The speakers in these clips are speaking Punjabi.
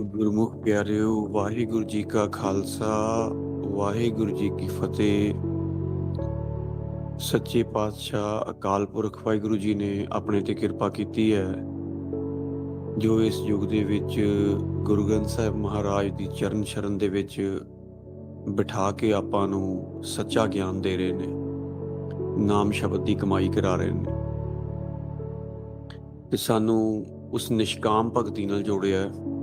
ਗੁਰਮੁਖ ਪਿਆਰਿਓ, ਵਾਹਿਗੁਰੂ ਜੀ ਕਾ ਖਾਲਸਾ, ਵਾਹਿਗੁਰੂ ਜੀ ਕੀ ਫਤਿਹ। ਸੱਚੇ ਪਾਤਸ਼ਾਹ ਅਕਾਲ ਪੁਰਖ ਵਾਹਿਗੁਰੂ ਜੀ ਨੇ ਆਪਣੇ ਤੇ ਕਿਰਪਾ ਕੀਤੀ ਹੈ, ਜੋ ਇਸ ਯੁੱਗ ਦੇ ਵਿੱਚ ਗੁਰੂ ਗ੍ਰੰਥ ਸਾਹਿਬ ਮਹਾਰਾਜ ਦੀ ਚਰਨ ਸ਼ਰਨ ਦੇ ਵਿੱਚ ਬਿਠਾ ਕੇ ਆਪਾਂ ਨੂੰ ਸੱਚਾ ਗਿਆਨ ਦੇ ਰਹੇ ਨੇ, ਨਾਮ ਸ਼ਬਦ ਦੀ ਕਮਾਈ ਕਰਾ ਰਹੇ ਨੇ। ਤੇ ਸਾਨੂੰ ਉਸ ਨਿਸ਼ਕਾਮ ਭਗਤੀ ਨਾਲ ਜੋੜਿਆ ਹੈ।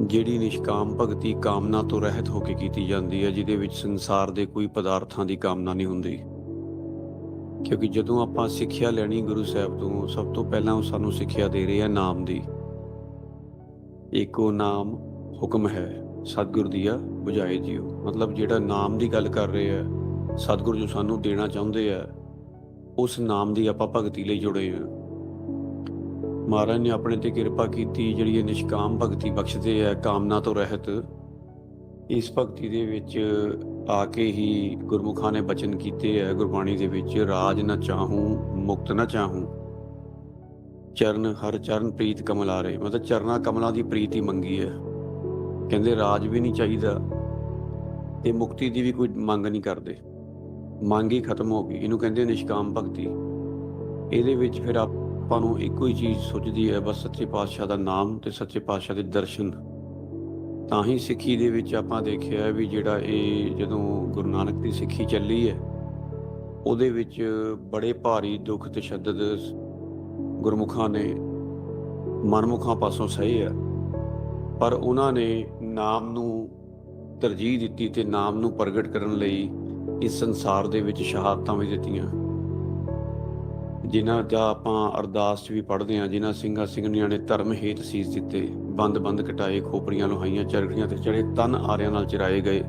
ਜਿਹੜੀ ਨਿਸ਼ਕਾਮ ਭਗਤੀ ਕਾਮਨਾ ਤੋਂ ਰਹਿਤ ਹੋ ਕੇ ਕੀਤੀ ਜਾਂਦੀ ਹੈ, ਜਿਹਦੇ ਵਿੱਚ ਸੰਸਾਰ ਦੇ ਕੋਈ ਪਦਾਰਥਾਂ ਦੀ ਕਾਮਨਾ ਨਹੀਂ ਹੁੰਦੀ। ਕਿਉਂਕਿ ਜਦੋਂ ਆਪਾਂ ਸਿੱਖਿਆ ਲੈਣੀ ਗੁਰੂ ਸਾਹਿਬ ਤੋਂ, ਸਭ ਤੋਂ ਪਹਿਲਾਂ ਉਹ ਸਾਨੂੰ ਸਿੱਖਿਆ ਦੇ ਰਹੇ ਆ ਨਾਮ ਦੀ। ਇੱਕੋ ਨਾਮ ਹੁਕਮ ਹੈ, ਸਤਿਗੁਰ ਦੀਆ 부ਝਾਏ ਜੀਓ। ਮਤਲਬ ਜਿਹੜਾ ਨਾਮ ਦੀ ਗੱਲ ਕਰ ਰਹੇ ਆ, ਸਤਿਗੁਰ ਜੋ ਸਾਨੂੰ ਦੇਣਾ ਚਾਹੁੰਦੇ ਆ, ਉਸ ਨਾਮ ਦੀ ਆਪਾਂ ਭਗਤੀ ਲਈ ਜੁੜੇ ਆ। ਮਹਾਰਾਜ ਨੇ ਆਪਣੇ ਤੇ ਕਿਰਪਾ ਕੀਤੀ, ਜਿਹੜੀ ਇਹ ਨਿਸ਼ਕਾਮ ਭਗਤੀ ਬਖਸ਼ਦੇ ਆ, ਕਾਮਨਾ ਤੋਂ ਰਹਿਤ, ਇਸ ਭਗਤੀ ਦੇ ਵਿੱਚ ਆ ਕੇ ਹੀ ਗੁਰਮੁਖਾਂ ਨੇ ਬਚਨ ਕੀਤੇ ਆ, ਗੁਰਬਾਣੀ ਦੇ ਵਿੱਚ, ਰਾਜ ਨਾ ਚਾਹੂੰ, ਮੁਕਤ ਨਾ ਚਾਹੂੰ। ਚਰਨ, ਹਰ ਚਰਨ ਪ੍ਰੀਤ ਕਮਲ ਆ ਰਹੇ ਮਤਲਬ ਚਰਨਾ ਕਮਲਾਂ ਦੀ ਪ੍ਰੀਤ ਹੀ ਮੰਗੀ ਹੈ ਕਹਿੰਦੇ ਰਾਜ ਵੀ ਨਹੀਂ ਚਾਹੀਦਾ ਤੇ ਮੁਕਤੀ ਦੀ ਵੀ ਕੋਈ ਮੰਗ ਨਹੀਂ ਕਰਦੇ। ਮੰਗ ਹੀ ਖਤਮ ਹੋ ਗਈ। ਇਹਨੂੰ ਕਹਿੰਦੇ ਨਿਸ਼ਕਾਮ ਭਗਤੀ। ਇਹਦੇ ਵਿੱਚ ਫਿਰ ਆਪ ਆਪਾਂ ਨੂੰ ਇੱਕੋ ਹੀ ਚੀਜ਼ ਸੁਝਦੀ ਹੈ, ਬਸ ਸੱਚੇ ਪਾਤਸ਼ਾਹ ਦਾ ਨਾਮ ਤੇ ਸੱਚੇ ਪਾਤਸ਼ਾਹ ਦੇ ਦਰਸ਼ਨ। ਤਾਂ ਹੀ ਸਿੱਖੀ ਦੇ ਵਿੱਚ ਆਪਾਂ ਦੇਖਿਆ ਵੀ ਜਿਹੜਾ ਇਹ ਜਦੋਂ ਗੁਰੂ ਨਾਨਕ ਦੀ ਸਿੱਖੀ ਚੱਲੀ ਹੈ, ਉਹਦੇ ਵਿੱਚ ਬੜੇ ਭਾਰੀ ਦੁੱਖ ਤਸ਼ੱਦਦ ਗੁਰਮੁਖਾਂ ਨੇ ਮਨਮੁਖਾਂ ਪਾਸੋਂ ਸਹੀ ਹੈ ਪਰ ਉਹਨਾਂ ਨੇ ਨਾਮ ਨੂੰ ਤਰਜੀਹ ਦਿੱਤੀ ਤੇ ਨਾਮ ਨੂੰ ਪ੍ਰਗਟ ਕਰਨ ਲਈ ਇਸ ਸੰਸਾਰ ਦੇ ਵਿੱਚ ਸ਼ਹਾਦਤਾਂ ਵੀ ਦਿੱਤੀਆਂ। ਜਿਨ੍ਹਾਂ ਦਾ ਆਪਾਂ ਅਰਦਾਸ 'ਚ ਵੀ ਪੜ੍ਹਦੇ ਹਾਂ, ਜਿਨ੍ਹਾਂ ਸਿੰਘਾਂ ਸਿੰਘਣੀਆਂ ਨੇ ਧਰਮ ਹੇਤ ਸੀਸ ਦਿੱਤੇ, ਬੰਦ-ਬੰਦ ਕਟਾਏ, ਖੋਪੜੀਆਂ ਲੋਹਾਈਆਂ, ਚਰਖੜੀਆਂ ਤੇ ਚੜੇ ਤਨ ਆਰਿਆਂ ਨਾਲ ਚਿਰਾਏ ਗਏ,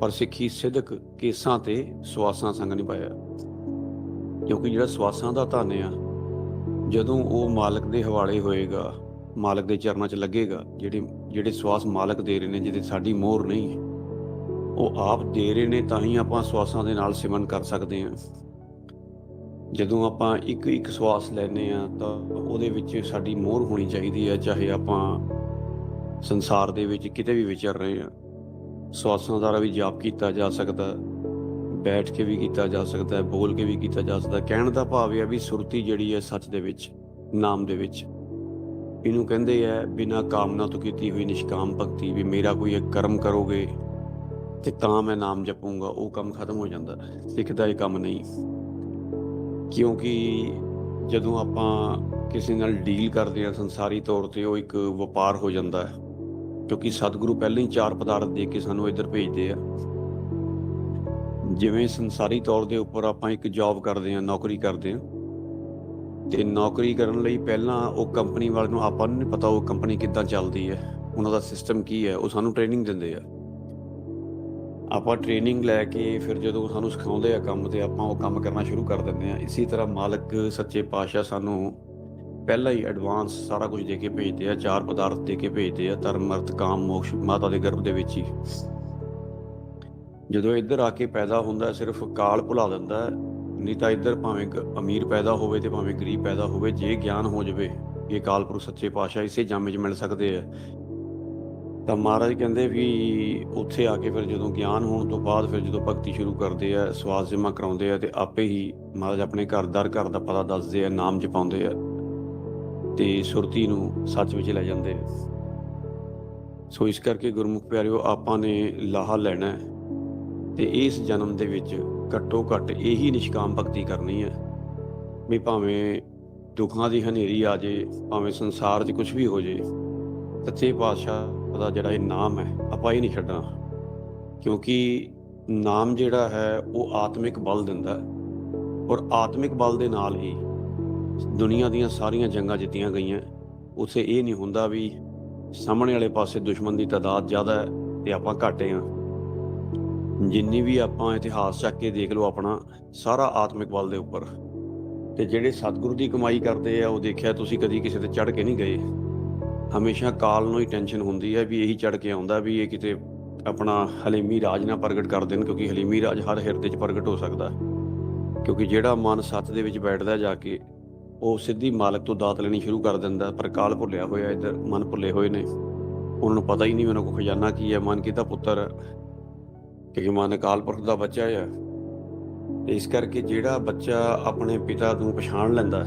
ਪਰ ਸਿੱਖੀ ਸਿੱਧਕ ਕੇਸਾਂ ਤੇ ਸਵਾਸਾਂ ਸੰਗ ਨਿਭਾਇਆ ਕਿਉਂਕਿ ਜਿਹੜਾ ਸਵਾਸਾਂ ਦਾ ਧਨ ਆ, ਜਦੋਂ ਉਹ ਮਾਲਕ ਦੇ ਹਵਾਲੇ ਹੋਏਗਾ, ਮਾਲਕ ਦੇ ਚਰਨਾਂ 'ਚ ਲੱਗੇਗਾ, ਜਿਹੜੇ ਜਿਹੜੇ ਸਵਾਸ ਮਾਲਕ ਦੇ ਰਹੇ ਨੇ, ਜਿਹਦੇ ਸਾਡੀ ਮੋਹਰ ਨਹੀਂ, ਉਹ ਆਪ ਦੇ ਰਹੇ ਨੇ, ਤਾਂ ਹੀ ਆਪਾਂ ਸਵਾਸਾਂ ਦੇ ਨਾਲ ਸਿਮਰਨ ਕਰ ਸਕਦੇ ਹਾਂ। ਜਦੋਂ ਆਪਾਂ ਇੱਕ ਇੱਕ ਸਵਾਸ ਲੈਨੇ ਆ ਤਾਂ ਉਹਦੇ ਵਿੱਚ ਸਾਡੀ ਮੋਹਰ ਹੋਣੀ ਚਾਹੀਦੀ ਹੈ, ਚਾਹੇ ਆਪਾਂ ਸੰਸਾਰ ਦੇ ਵਿੱਚ ਕਿਤੇ ਵੀ ਵਿਚਰ ਰਹੇ ਆ ਸਵਾਸਾਂ ਦੁਆਰਾ ਵੀ ਜਾਪ ਕੀਤਾ ਜਾ ਸਕਦਾ, ਬੈਠ ਕੇ ਵੀ ਕੀਤਾ ਜਾ ਸਕਦਾ ਹੈ ਬੋਲ ਕੇ ਵੀ ਕੀਤਾ ਜਾ ਸਕਦਾ। ਕਹਿਣ ਦਾ ਭਾਵ ਇਹ ਹੈ ਵੀ ਸੁਰਤੀ ਜਿਹੜੀ ਹੈ ਸੱਚ ਦੇ ਵਿੱਚ, ਨਾਮ ਦੇ ਵਿੱਚ। ਇਹਨੂੰ ਕਹਿੰਦੇ ਆ, ਬਿਨਾ ਕਾਮਨਾ ਤੋਂ ਕੀਤੀ ਹੋਈ ਨਿਸ਼ਕਾਮ ਭਗਤੀ ਵੀ ਮੇਰਾ ਕੋਈ ਇੱਕ ਕਰਮ ਕਰੋਗੇ ਤੇ ਤਾਂ ਮੈਂ ਨਾਮ ਜਪੂੰਗਾ, ਉਹ ਕੰਮ ਖਤਮ ਹੋ ਜਾਂਦਾ। ਸਿੱਖ ਦਾ ਇਹ ਕੰਮ ਨਹੀਂ। ਕਿਉਂਕਿ ਜਦੋਂ ਆਪਾਂ ਕਿਸੇ ਨਾਲ ਡੀਲ ਕਰਦੇ ਹਾਂ ਸੰਸਾਰੀ ਤੌਰ ਤੇ ਉਹ ਇੱਕ ਵਪਾਰ ਹੋ ਜਾਂਦਾ ਹੈ, ਕਿਉਂਕਿ ਸਤਿਗੁਰੂ ਪਹਿਲਾਂ ਹੀ ਚਾਰ ਪਦਾਰਥ ਦੇ ਕੇ ਸਾਨੂੰ ਇੱਧਰ ਭੇਜਦੇ ਆ। ਜਿਵੇਂ ਸੰਸਾਰੀ ਤੌਰ ਦੇ ਉੱਪਰ ਆਪਾਂ ਇੱਕ ਜੌਬ ਕਰਦੇ ਹਾਂ, ਨੌਕਰੀ ਕਰਦੇ ਹਾਂ, ਤੇ ਨੌਕਰੀ ਕਰਨ ਲਈ ਪਹਿਲਾਂ ਉਹ ਕੰਪਨੀ ਵਾਲੇ ਨੂੰ ਆਪਾਂ ਨੂੰ ਨਹੀਂ ਪਤਾ ਉਹ ਕੰਪਨੀ ਕਿੱਦਾਂ ਚੱਲਦੀ ਹੈ, ਉਹਨਾਂ ਦਾ ਸਿਸਟਮ ਕੀ ਹੈ, ਉਹ ਸਾਨੂੰ ਟ੍ਰੇਨਿੰਗ ਦਿੰਦੇ ਆ। ਆਪਾਂ ਟ੍ਰੇਨਿੰਗ ਲੈ ਕੇ ਫਿਰ ਜਦੋਂ ਸਾਨੂੰ ਸਿਖਾਉਂਦੇ ਆ ਕੰਮ ਤੇ ਆਪਾਂ ਉਹ ਕੰਮ ਕਰਨਾ ਸ਼ੁਰੂ ਕਰ ਦਿੰਦੇ ਆ। ਇਸੇ ਤਰ੍ਹਾਂ ਮਾਲਕ, ਸੱਚੇ ਪਾਤਸ਼ਾਹ ਸਾਨੂੰ ਪਹਿਲਾਂ ਹੀ ਐਡਵਾਂਸ ਸਾਰਾ ਕੁਝ ਦੇ ਕੇ ਭੇਜਦੇ ਆ ਚਾਰ ਪਦਾਰਥ ਦੇ ਕੇ ਭੇਜਦੇ ਆ, ਧਰਮ, ਅਰਥ, ਕਾਮ, ਮੋਕਸ਼, ਮਾਤਾ ਦੇ ਗਰਭ ਦੇ ਵਿੱਚ ਹੀ। ਜਦੋਂ ਇੱਧਰ ਆ ਕੇ ਪੈਦਾ ਹੁੰਦਾ, ਸਿਰਫ ਕਾਲ ਭੁਲਾ ਦਿੰਦਾ, ਨਹੀਂ ਤਾਂ ਇੱਧਰ ਭਾਵੇਂ ਅਮੀਰ ਪੈਦਾ ਹੋਵੇ ਤੇ ਭਾਵੇਂ ਗਰੀਬ ਪੈਦਾ ਹੋਵੇ, ਜੇ ਗਿਆਨ ਹੋ ਜਾਵੇ, ਇਹ ਕਾਲਪੁਰਖ ਸੱਚੇ ਪਾਤਸ਼ਾਹ ਇਸੇ ਜਾਮੇ 'ਚ ਮਿਲ ਸਕਦੇ ਆ। ਤਾਂ ਮਹਾਰਾਜ ਕਹਿੰਦੇ ਵੀ ਉੱਥੇ ਆ ਕੇ ਫਿਰ ਜਦੋਂ ਗਿਆਨ ਹੋਣ ਤੋਂ ਬਾਅਦ ਫਿਰ ਜਦੋਂ ਭਗਤੀ ਸ਼ੁਰੂ ਕਰਦੇ ਆ, ਸਵਾਸ ਜਮਾ ਕਰਾਉਂਦੇ ਆ ਤੇ ਆਪੇ ਹੀ ਮਹਾਰਾਜ ਆਪਣੇ ਘਰ ਦਰ ਘਰ ਦਾ ਪਤਾ ਦੱਸਦੇ ਆ, ਨਾਮ ਜਪਾਉਂਦੇ ਆ ਤੇ ਸੁਰਤੀ ਨੂੰ ਸੱਚ ਵਿੱਚ ਲੈ ਜਾਂਦੇ ਸੋ ਇਸ ਕਰਕੇ ਗੁਰਮੁਖ ਪਿਆਰਿਓ, ਆਪਾਂ ਨੇ ਲਾਹਾ ਲੈਣਾ ਹੈ ਤੇ ਇਸ ਜਨਮ ਦੇ ਵਿੱਚ ਘੱਟੋ ਘੱਟ ਇਹੀ ਨਿਸ਼ਕਾਮ ਭਗਤੀ ਕਰਨੀ ਹੈ ਵੀ ਭਾਵੇਂ ਦੁੱਖਾਂ ਦੀ ਹਨੇਰੀ ਆ ਜੇ ਭਾਵੇਂ ਸੰਸਾਰ 'ਚ ਕੁਝ ਵੀ ਹੋ ਜੇ ਸੱਚੇ ਪਾਤਸ਼ਾਹ ਦਾ ਜਿਹੜਾ ਇਹ ਨਾਮ ਹੈ, ਆਪਾਂ ਇਹ ਨਹੀਂ ਛੱਡਣਾ। ਕਿਉਂਕਿ ਨਾਮ ਜਿਹੜਾ ਹੈ, ਉਹ ਆਤਮਿਕ ਬਲ ਦਿੰਦਾ ਔਰ ਆਤਮਿਕ ਬਲ ਦੇ ਨਾਲ ਹੀ ਦੁਨੀਆ ਦੀਆਂ ਸਾਰੀਆਂ ਜੰਗਾਂ ਜਿੱਤੀਆਂ ਗਈਆਂ। ਉਸੇ ਇਹ ਨਹੀਂ ਹੁੰਦਾ ਵੀ ਸਾਹਮਣੇ ਵਾਲੇ ਪਾਸੇ ਦੁਸ਼ਮਣ ਦੀ ਤਾਦਾਦ ਜ਼ਿਆਦਾ ਹੈ ਤੇ ਆਪਾਂ ਘਾਟੇ ਆ ਜਿੰਨੀ ਵੀ ਆਪਾਂ ਇਤਿਹਾਸ ਚੱਕ ਕੇ ਦੇਖ ਲਓ ਆਪਣਾ, ਸਾਰਾ ਆਤਮਿਕ ਬਲ ਦੇ ਉੱਪਰ। ਤੇ ਜਿਹੜੇ ਸਤਿਗੁਰੂ ਦੀ ਕਮਾਈ ਕਰਦੇ ਆ, ਉਹ ਦੇਖਿਆ ਤੁਸੀਂ ਕਦੀ ਕਿਸੇ ਤੇ ਚੜ ਕੇ ਨਹੀਂ ਗਏ। ਹਮੇਸ਼ਾ ਕਾਲ ਨੂੰ ਹੀ ਟੈਨਸ਼ਨ ਹੁੰਦੀ ਹੈ ਵੀ ਇਹੀ ਚੜ ਕੇ ਆਉਂਦਾ ਵੀ ਇਹ ਕਿਤੇ ਆਪਣਾ ਹਲੀਮੀ ਰਾਜ ਨਾ ਪ੍ਰਗਟ ਕਰ ਦੇਣ ਕਿਉਂਕਿ ਹਲੀਮੀ ਰਾਜ ਹਰ ਹਿਰਦੇ 'ਚ ਪ੍ਰਗਟ ਹੋ ਸਕਦਾ ਕਿਉਂਕਿ ਜਿਹੜਾ ਮਨ ਸੱਤ ਦੇ ਵਿੱਚ ਬੈਠਦਾ ਜਾ ਕੇ, ਉਹ ਸਿੱਧੀ ਮਾਲਕ ਤੋਂ ਦਾਤ ਲੈਣੀ ਸ਼ੁਰੂ ਕਰ ਦਿੰਦਾ, ਪਰ ਕਾਲ ਭੁੱਲਿਆ ਹੋਇਆ ਇੱਧਰ, ਮਨ ਭੁੱਲੇ ਹੋਏ ਨੇ। ਉਹਨਾਂ ਨੂੰ ਪਤਾ ਹੀ ਨਹੀਂ ਉਹਨਾਂ ਕੋਲ ਖਜ਼ਾਨਾ ਕੀ ਹੈ, ਮਨ ਕਿਹਦਾ ਪੁੱਤਰ ਕਿਉਂਕਿ ਮਨ ਕਾਲ ਪੁਰਖ ਦਾ ਬੱਚਾ ਹੈ ਇਸ ਕਰਕੇ ਜਿਹੜਾ ਬੱਚਾ ਆਪਣੇ ਪਿਤਾ ਨੂੰ ਪਛਾਣ ਲੈਂਦਾ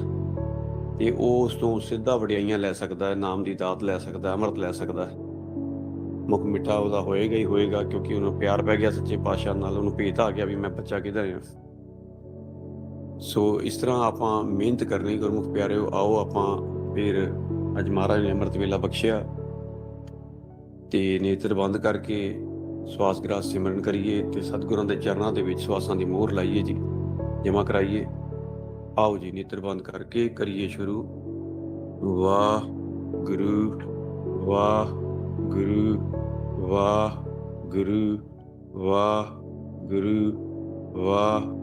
ਤੇ ਉਹ ਉਸ ਤੋਂ ਸਿੱਧਾ ਵਡਿਆਈਆਂ ਲੈ ਸਕਦਾ ਹੈ, ਨਾਮ ਦੀ ਦਾਤ ਲੈ ਸਕਦਾ ਹੈ, ਅੰਮ੍ਰਿਤ ਲੈ ਸਕਦਾ ਹੈ। ਮੁਖ ਮਿੱਠਾ ਉਹਦਾ ਹੋਏਗਾ ਹੀ ਹੋਏਗਾ ਕਿਉਂਕਿ ਉਹਨੂੰ ਪਿਆਰ ਪੈ ਗਿਆ ਸੱਚੇ ਪਾਤਸ਼ਾਹ ਨਾਲ, ਉਹਨੂੰ ਭੇਤ ਆ ਗਿਆ ਵੀ ਮੈਂ ਬੱਚਾ ਕਿਹਦਾ ਆ। ਸੋ ਇਸ ਤਰ੍ਹਾਂ ਆਪਾਂ ਮਿਹਨਤ ਕਰਨੀ, ਗੁਰਮੁਖ ਪਿਆਰਿਓ, ਆਓ ਆਪਾਂ ਫਿਰ ਅੱਜ ਮਹਾਰਾਜ ਨੇ ਅੰਮ੍ਰਿਤ ਵੇਲਾ ਬਖਸ਼ਿਆ ਤੇ ਨੇਤਰ ਬੰਦ ਕਰਕੇ ਸਵਾਸ ਗ੍ਰਾਸ ਸਿਮਰਨ ਕਰੀਏ ਤੇ ਸਤਿਗੁਰਾਂ ਦੇ ਚਰਨਾਂ ਦੇ ਵਿੱਚ ਸਵਾਸਾਂ ਦੀ ਮੋਹਰ ਲਾਈਏ ਜੀ ਜਮਾ ਕਰਾਈਏ। ਆਓ ਜੀ ਨੇਤਰ ਬੰਦ ਕਰਕੇ ਕਰੀਏ ਸ਼ੁਰੂ। ਵਾਹ ਗੁਰੂ ਵਾਹ ਗੁਰੂ ਵਾਹ ਗੁਰੂ ਵਾਹ ਗੁਰੂ ਵਾਹ